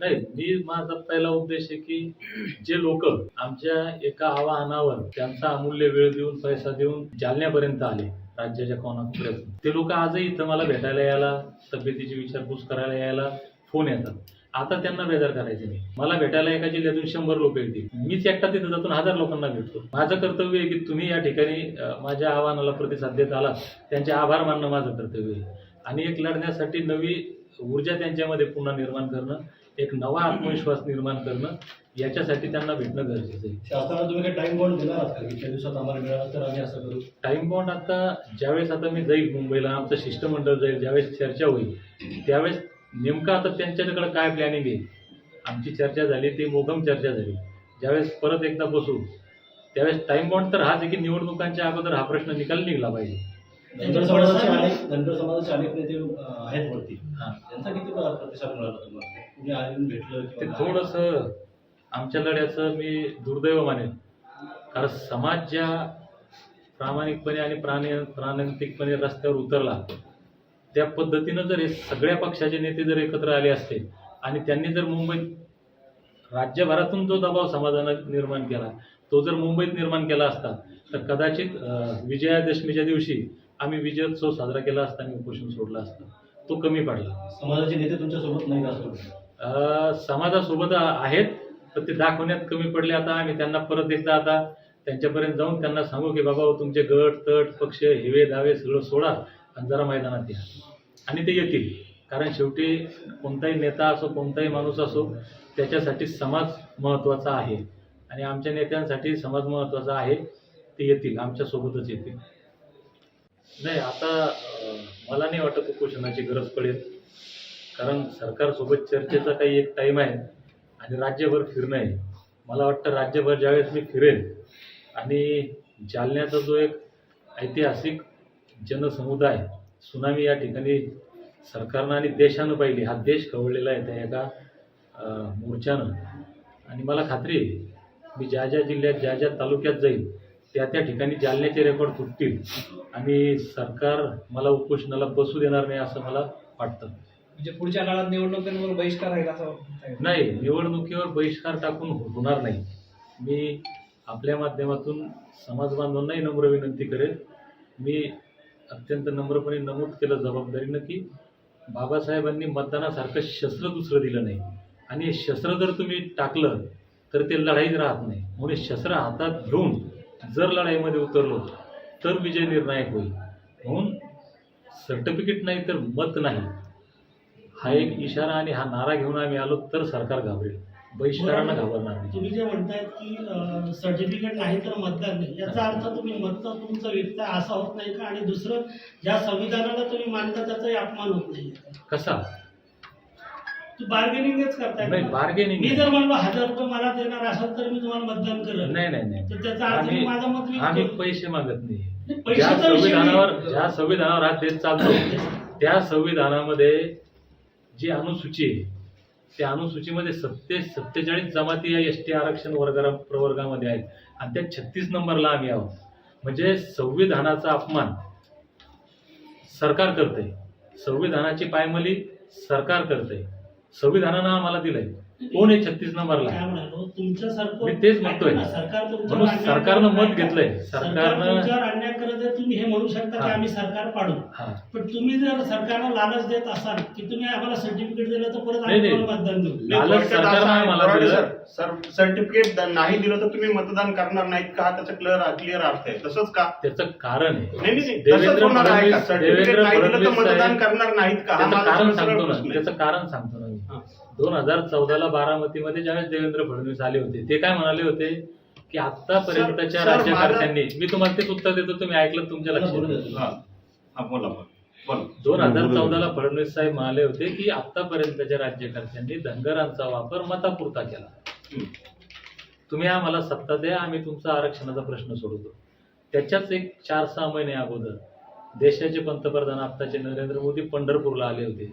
नाही मी माझा पहिला उद्देश आहे की जे लोक आमच्या एका आवाहनावर त्यांचा अमूल्य वेळ देऊन पैसा देऊन जालन्यापर्यंत आले राज्याच्या कोणापर्यंत ते लोक आजही इथं मला भेटायला यायला तब्येतीची विचारपूस करायला यायला फोन येतात. आता त्यांना बेजार करायचे नाही. मला भेटायला एका जिल्ह्यातून शंभर लोक येतील. मीच एकटा तिथं जातून हजार लोकांना भेटतो. माझं कर्तव्य आहे की तुम्ही या ठिकाणी माझ्या आव्हानाला प्रतिसाद देत आला त्यांचे आभार मानणं माझं कर्तव्य आहे. आणि एक लढण्यासाठी नवी ऊर्जा त्यांच्यामध्ये पुन्हा निर्माण करणं एक नवा आत्मविश्वास निर्माण करणं याच्यासाठी त्यांना भेटणं गरजेचं आहे. शासनाला तुम्ही काही टाइम बॉन्ड दिला आहात का की त्या दिवसात आम्हाला मिळाला तर आम्ही असं करू. टाइम बॉन्ड आता ज्यावेळेस आता मी जाईल मुंबईला आमचं शिष्टमंडळ जाईल ज्यावेळेस चर्चा होईल त्यावेळेस नेमकं आता त्यांच्याकडे काय प्लॅनिंग आहे? आमची चर्चा झाली ती मोघम चर्चा झाली. ज्यावेळेस परत एकदा बसू त्यावेळेस टाइम बॉन्ड तर हाच आहे की निवडणुकांच्या अगोदर हा प्रश्न निकाल निघला पाहिजे. धनगर समाजाचे अनेक धनगर समाजाचे अनेक नेते आहेत वरती. हां. त्यांचा किती प्र- प्रतिसाद मिळाला तुम्हाला? कुणी आले भेटलं ते किंवा? थोडंसं आमच्या लढ्याचं मी दुर्दैव मानेन. कारण समाज ज्या प्रामाणिकपणे आणि प्राणी प्राणांतिकपणे रस्त्यावर उतरला त्या पद्धतीनं जर हे सगळ्या पक्षाचे नेते जर एकत्र आले असते आणि त्यांनी जर मुंबईत राज्यभरातून जो दबाव समाजानं निर्माण केला तो जर मुंबईत निर्माण केला असता तर कदाचित अं, विजयादशमीच्या दिवशी आम्ही विजयोत्सव साजरा केला असता आणि उपोषण सोडलं असतं. तो कमी पडला. समाजाचे नेते तुमच्यासोबत नाही का असं अ, समाजासोबत आहेत पण ते दाखवण्यात कमी पडले आता. आम्ही त्यांना परत एकदा आता त्यांच्यापर्यंत जाऊन त्यांना सांगू की बाबा हो, तुमचे गट तट पक्ष हिवे दावे सगळं सोडा आणि जरा मैदानात या. आणि ते येतील. कारण शेवटी कोणताही नेता असो कोणताही माणूस असो त्याच्यासाठी समाज महत्त्वाचा आहे. आणि आमच्या नेत्यांसाठी समाज महत्त्वाचा आहे. ते येतील. आमच्या सोबतच येतील. नाही आता मला नाही वाटत उपोषणाची गरज पडेल. कारण सरकारसोबत चर्चेचा काही एक टाईम आहे आणि राज्यभर फिरणं आहे. मला वाटतं राज्यभर ज्यावेळेस मी फिरेन आणि जालन्याचा जो एक ऐतिहासिक जनसमुदाय सुनामी या ठिकाणी सरकारनं आणि देशानं पाहिली हा देश खवळलेला आहे त्या एका मोर्चानं. आणि मला खात्री आहे मी ज्या ज्या जिल्ह्यात ज्या ज्या तालुक्यात जाईल त्या त्या ठिकाणी जालन्याचे रेकॉर्ड तुटतील आणि सरकार मला उपोषणाला बसू देणार नाही असं मला वाटतं. म्हणजे पुढच्या काळात निवडणुकींवर बहिष्कार राहील असं नाही निवडणुकीवर बहिष्कार टाकून होणार नाही. मी आपल्या माध्यमातून समाज बांधवांनाही नम्र विनंती करेन मी अत्यंत नम्रपणे नमूद केलं जबाबदारीनं की बाबासाहेबांनी मतदानासारखं शस्त्र दुसरं दिलं नाही. आणि शस्त्र जर तुम्ही टाकलं तर ते लढाईच राहत नाही. म्हणून हे शस्त्र हातात घेऊन जर लढाईमध्ये उतरलो तर विजय निर्णायक होईल. म्हणून सर्टिफिकेट नाही तर मत नाही. हा एक इशारा आणि हा नारा घेऊन आम्ही आलो तर सरकार घाबरेल. बहिष्कारानं घाबरणार नाही. तुम्ही जे म्हणतायत की सर्टिफिकेट नाही तर मतदान नाही. याचा अर्थ तुम्ही मत तुमचं विकता असा होत नाही का? आणि दुसरं ज्या संविधानाला तुम्ही मानता त्याचाही अपमान होत नाही. कसा? तू बार्गेनिंगच करताय नाही. बार्गेनिंग मी जर म्हणलो हजार रुपये मला देणार असाल तर मी तुम्हाला मतदान करेन नाही नाही नाही. तर त्याचा अर्थ माझं मत. आम्ही पैसे मागत नाही. ज्या संविधानावर. ज्या संविधानावर हा देश चालतो त्या संविधानामध्ये जी अनुसूची आहे त्या अनुसूचीमध्ये सत्ते सत्तेचाळीस जमाती या एस टी आरक्षण वर्गा प्रवर्गामध्ये आहेत. आणि त्या छत्तीस नंबरला आम्ही आहोत. म्हणजे संविधानाचा अपमान सरकार करते संविधानाची पायमली सरकार करते संविधानानं आम्हाला दिलंय. कोण आहे छत्तीस नंबरला? काय म्हणालो? तुमच्यासारखं मी तेच म्हणतोय. म्हणून सरकारनं मत. घेतलंय. सरकार सरकारनं अन्याय करत आहे तुम्ही हे म्हणू शकता की. आम्ही सरकार पाडू. पण तुम्ही जर सरकारला लालच देत असाल की तुम्ही आम्हाला सर्टिफिकेट दिलं तर परत आम्ही मतदान देऊ. लालच सरकारनं दिलं. सर. सर्टिफिकेट नाही दिलं तर तुम्ही मतदान करणार नाहीत का? त्याचं क्लिअर क्लिअर अर्थ आहे. तसंच का? त्याचं कारण आहे. देवेंद्र फडणवीस- मतदान करणार नाहीत का? कारण सांगतो ना. त्याचं कारण सांगतो ना. दोन हजार चौदाला बारामतीमध्ये ज्यावेळेस देवेंद्र फडणवीस आले होते ते काय म्हणाले होते? की आतापर्यंतच्या राज्यकर्त्यांनी मी तुम्हाला तेच उत्तर देतो तुम्ही ऐकलं तुमच्या लक्षात बोलू दोन हजार चौदाला फडणवीस साहेब म्हणाले होते की आतापर्यंतच्या राज्यकर्त्यांनी धनगरांचा वापर मतापुरता केला. तुम्ही आम्हाला सत्ता द्या आम्ही तुमचा आरक्षणाचा प्रश्न सोडवतो. त्याच्याच एक चार सहा महिने अगोदर देशाचे पंतप्रधान आत्ताचे नरेंद्र मोदी पंढरपूरला आले होते.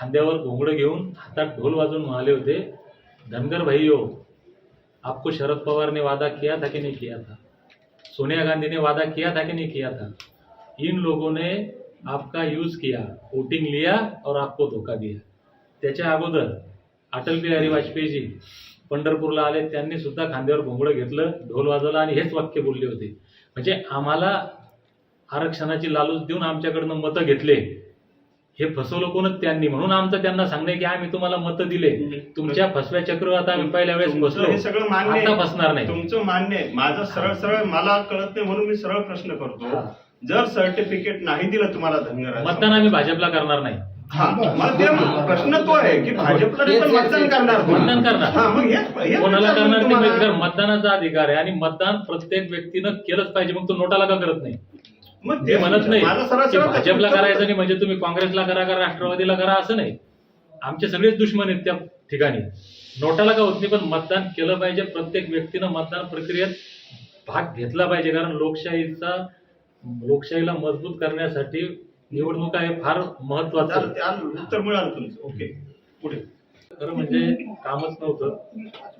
खांद्यावर घोंगडं घेऊन हातात ढोल वाजवून म्हणाले होते धनगर भाईयो आपको शरद पवार ने वादा किया था कि नहीं किया था? सोनिया गांधी ने वादा किया था कि नहीं किया था? इन लोगों ने आपका यूज किया वोटिंग लिया और आपको धोका दिया. त्याच्या अगोदर अटल बिहारी वाजपेयीजी पंढरपूरला आले त्यांनी सुद्धा खांद्यावर घोंगडं घेतलं ढोल वाजवला आणि हेच वाक्य बोलले होते. म्हणजे आम्हाला आरक्षणाची लालूच देऊन आमच्याकडनं मतं घेतले. हे फसवलं कोणच त्यांनी म्हणून आमचं त्यांना सांगणं की आम्ही तुम्हाला मतं दिले तुमच्या फसव्या चक्रवात आम्ही पहिल्या वेळेस बसलो हे सगळं मान्य आता आहे. फसणार नाही तुमचं मान्य आहे माझं सरळ सरळ मला कळत नाही म्हणून मी सरळ प्रश्न करतो. जर सर्टिफिकेट नाही दिलं तुम्हाला धनगर मतदान आम्ही भाजपला करणार नाही हा ते प्रश्न तो आहे की भाजपला पण मतदान करणार कोण? मतदान करणार. हा मग हेच- हेच कोणाला विचारलं करणार ते तुम्हाला. का? मतदानाचा अधिकार आहे आणि मतदान प्रत्येक व्यक्तीनं केलंच पाहिजे मग तो नोटाला का करत नाही मग ते म्हणत नाही. माझा की भाजपला करायचं नाही म्हणजे तुम्ही काँग्रेसला करा का राष्ट्रवादीला करा असं नाही. आमचे सगळेच दुश्मन आहेत त्या ठिकाणी. नोटाला का होत नाही पण मतदान केलं पाहिजे. प्रत्येक व्यक्तीनं मतदान प्रक्रियेत भाग घेतला पाहिजे कारण लोकशाहीचा लोकशाहीला मजबूत करण्यासाठी निवडणुका हे फार महत्वाचं आहे. उत्तर मिळालं तुमचं. ओके. पुढे. खरं म्हणजे कामच नव्हतं.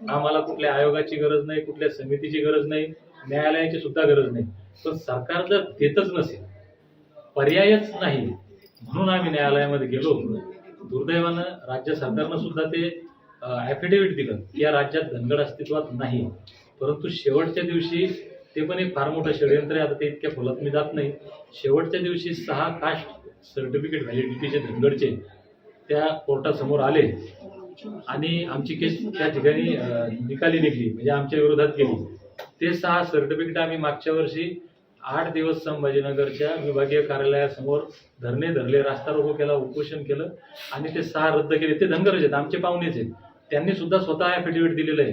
आम्हाला कुठल्या आयोगाची गरज नाही कुठल्या समितीची गरज नाही न्यायालयाची सुद्धा गरज नाही. तर सरकार जर देतच नसेल पर्यायच नाही. म्हणून आम्ही न्यायालयामध्ये गेलो. दुर्दैवानं राज्य सरकारनं सुद्धा ते ॲफिडेव्हिट दिलं. की या राज्यात धनगड अस्तित्वात नाही. परंतु शेवटच्या दिवशी ते पण एक फार मोठं षडयंत्र आहे. आता ते इतक्या खोलात मी जात नाही. शेवटच्या दिवशी सहा कास्ट सर्टिफिकेट व्हॅलिडिटीचे धनगडचे त्या कोर्टासमोर आले. आणि आमची केस त्या ठिकाणी निकाली निघली. म्हणजे आमच्या विरोधात गेली. ते सहा सर्टिफिकेट आम्ही मागच्या वर्षी आठ दिवस संभाजीनगरच्या विभागीय कार्यालयासमोर धरणे धरले रास्ता रोको केला उपोषण केलं आणि ते सहा रद्द केले. ते धनगरच आहेत आमचे पाहुणेच आहेत. त्यांनी सुद्धा स्वतः ॲफिडेव्हिट दिलेलं आहे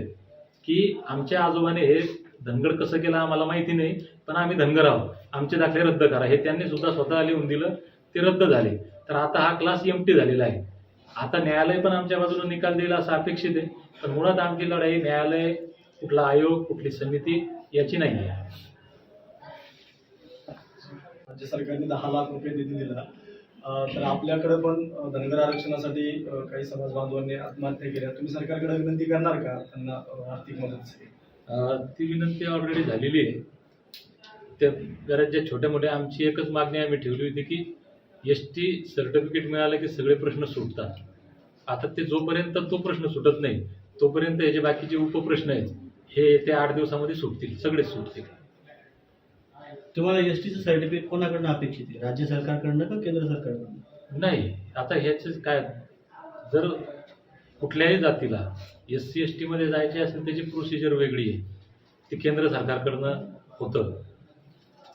की आमच्या आजोबाने हे धनगड कसं केलं आम्हाला माहिती नाही पण आम्ही धनगर आहोत. आमचे दाखले रद्द करा. हे त्यांनी सुद्धा स्वतः लिहून दिलं ते रद्द झाले. तर आता हा क्लास एमटी झालेला आहे. आता न्यायालय पण आमच्या बाजूने निकाल देईल असं अपेक्षित आहे. पण मुळात आमची लढाई न्यायालय कुठला आयोग कुठली समिती याची नाही आहे. राज्य सरकारने दहा लाख रुपये निधी दिला. तर आपल्याकडे पण धनगर आरक्षणासाठी काही समाज बांधवांनी आत्महत्या केल्या. तुम्ही सरकारकडे विनंती करणार का त्यांना आर्थिक मदतीसाठी? ती विनंती ऑलरेडी झालेली आहे. त्या बऱ्याच ज्या छोट्या मोठ्या आमची एकच मागणी आम्ही ठेवली होती की एस टी सर्टिफिकेट मिळालं की सगळे प्रश्न सुटतात. आता ते जोपर्यंत तो प्रश्न सुटत नाही तोपर्यंत हे जे बाकीचे उपप्रश्न आहेत हे येत्या आठ दिवसामध्ये सुटतील. सगळेच सुटतील. तुम्हाला एस टीचं सर्टिफिकेट कोणाकडनं अपेक्षित आहे? राज्य सरकारकडनं का केंद्र सरकारकडनं? नाही आता ह्याचे काय जर कुठल्याही जातीला एस सी एस टीमध्ये जायचे असेल त्याची प्रोसिजर वेगळी आहे. ती केंद्र सरकारकडनं होतं.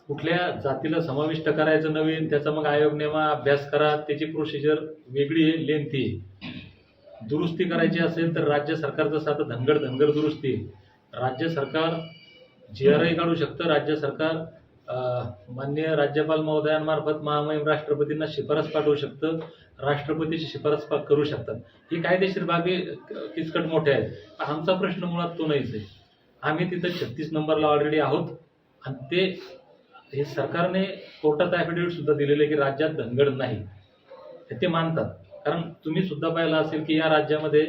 कुठल्या जातीला समाविष्ट करायचं नवीन त्याचा मग आयोग नेमा अभ्यास करा त्याची प्रोसिजर वेगळी आहे लेंथी आहे. दुरुस्ती करायची असेल तर राज्य सरकारचं साधं धनगड धनगर दुरुस्ती आहे. राज्य सरकार जी आर आय काढू शकतं राज्य सरकार माननीय राज्यपाल महोदयांमार्फत महामहिम राष्ट्रपतींना शिफारस पाठवू शकतं. राष्ट्रपतीची शिफारस करू शकतात. ही कायदेशीर बाबी किचकट मोठ्या आहेत. पण आमचा प्रश्न मुळात तो नाहीच आहे. आम्ही तिथं छत्तीस नंबरला ऑलरेडी आहोत. आणि ते हे सरकारने कोर्टात ॲफिडेविट सुद्धा दिलेले आहे की राज्यात धनगड नाही. हे ते मानतात. कारण तुम्ही सुद्धा पाहिलं असेल की या राज्यामध्ये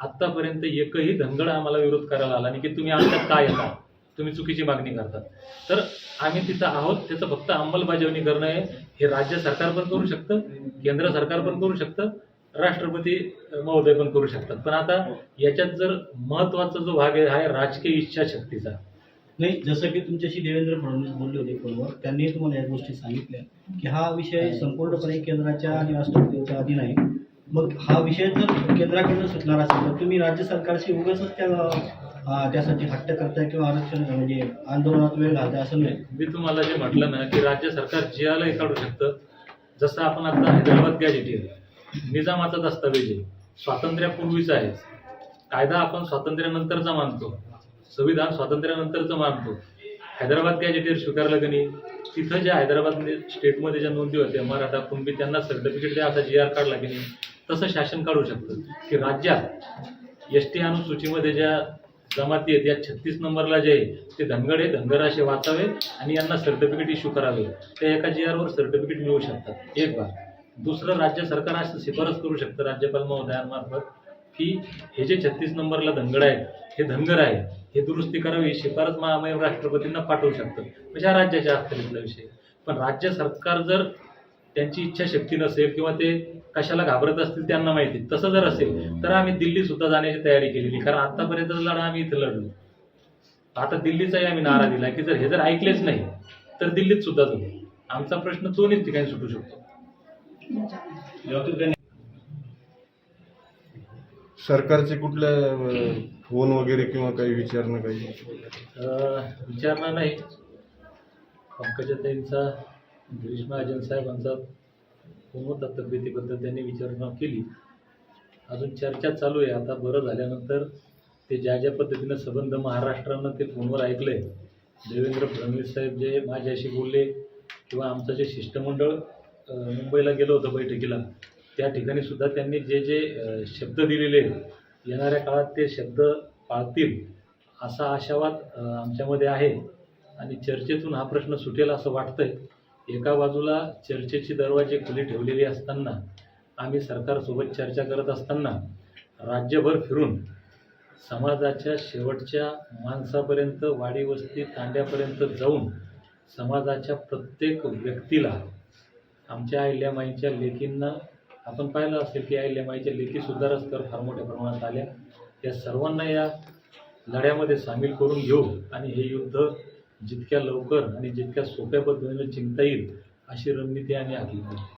आत्तापर्यंत एकही धनगड आम्हाला विरोध करायला आला नाही की तुम्ही आमच्यात काय येता? तुम्ही चुकीची मागणी करतात तर आम्ही तिथं आहोत त्याचं फक्त अंमलबजावणी करणं आहे. हे राज्य सरकार पण करू शकतं केंद्र सरकार पण करू शकतं राष्ट्रपती महोदय पण करू शकतात. पण आता याच्यात जर महत्त्वाचा जो भाग आहे हा राजकीय इच्छाशक्तीचा. नाही जसं की तुमच्याशी देवेंद्र फडणवीस बोलले होते फोनवर त्यांनी तुम्हाला या गोष्टी सांगितल्या की हा विषय संपूर्णपणे केंद्राच्या आणि राष्ट्रपतीच्या अधीन आहे. मग हा विषय जर केंद्राकडनं सुटणार असेल तर तुम्ही राज्य सरकारशी उगाच त्या त्यासाठी हट्ट करताय किंवा आरक्षण म्हणजे आंदोलनात वेळ घालताय असं नाही. मी तुम्हाला जे म्हटलं ना की राज्य सरकार जी आला काढू शकतं. जसं आपण आता हैदराबाद गॅजेटियर निजामाचा दस्तावेज आहे. स्वातंत्र्यापूर्वीचा आहे. कायदा आपण स्वातंत्र्यानंतरचा मानतो. संविधान स्वातंत्र्यानंतरचं मानतो. हैदराबाद गॅजेटियर स्वीकारलं की नाही? तिथं ज्या हैदराबाद स्टेटमध्ये ज्या नोंदी होत्या मराठा कुणबी त्यांना सर्टिफिकेट द्या असा जी आर काढला की नाही? तसं शासन काढू शकतं. की राज्यात एस टी अनुसूचीमध्ये ज्या जमाती आहेत. या छत्तीस नंबरला जे आहे ते धनगड आहे. धनगर असे वाचावे आणि यांना सर्टिफिकेट इश्यू करावे त्या एका जी आरवर सर्टिफिकेट मिळू शकतात. एक बार. दुसरं राज्य सरकार असं शिफारस करू शकतं. राज्यपाल महोदयांमार्फत की हे जे छत्तीस नंबरला धनगड आहेत हे धनगर आहे हे दुरुस्ती करावी ही शिफारस महामहिम राष्ट्रपतींना पाठवू शकतं म्हणजे हा राज्याच्या अखत्यारीतला विषय पण राज्य सरकार जर त्यांची इच्छाशक्ती नसेल किंवा ते कशाला घाबरत असतील त्यांना माहिती. तसं जर असेल तर आम्ही दिल्ली सुद्धा जाण्याची तयारी केलेली. कारण आतापर्यंत लढा आम्ही इथे लढलो. आता दिल्लीचाही आम्ही नारा दिला की जर हे जर ऐकलेच नाही तर दिल्लीत सुद्धा जाऊ. आमचा प्रश्न दोन्ही ठिकाणी सुटू शकतो. सरकारचे कुठल्या अं, फोन वगैरे किंवा काही विचारणं काही? अं, विचारणार नाही. पंकजाताईंचा गिरीश महाजन साहेबांचा फोन होता तब्येतीबद्दल त्यांनी विचारणा केली. अजून चर्चा चालू आहे. आता बरं झाल्यानंतर ते ज्या ज्या पद्धतीनं संबंध महाराष्ट्रानं ते फोनवर ऐकलंय देवेंद्र फडणवीस साहेब जे माझ्याशी बोलले किंवा आमचं जे शिष्टमंडळ मुंबईला गेलं होतं बैठकीला त्या ठिकाणी सुद्धा त्यांनी जे जे शब्द दिलेले येणाऱ्या काळात ते शब्द पाळतील असा आशावाद आमच्यामध्ये आहे आणि चर्चेतून हा प्रश्न सुटेल असं वाटतंय. एका बाजूला चर्चेची दरवाजे खुले ठेवलेली असताना आम्ही सरकारसोबत चर्चा करत असताना राज्यभर फिरून समाजाच्या शेवटच्या माणसापर्यंत वाडीवस्ती तांड्यापर्यंत जाऊन समाजाच्या प्रत्येक व्यक्तीला आमच्या अहिल्यामाईच्या लेकींना आपण पाहिलं असेल की अहिल्यामाईच्या लेखीसुद्धा रस्त्यावर फार मोठ्या प्रमाणात आल्या. या सर्वांना या लढ्यामध्ये सामील करून घेऊ आणि हे युद्ध जितक्या लवकर आणि जितक्या सोप्या पद्धतीने जिंकता येईल अशी रणनीती आम्ही आखली.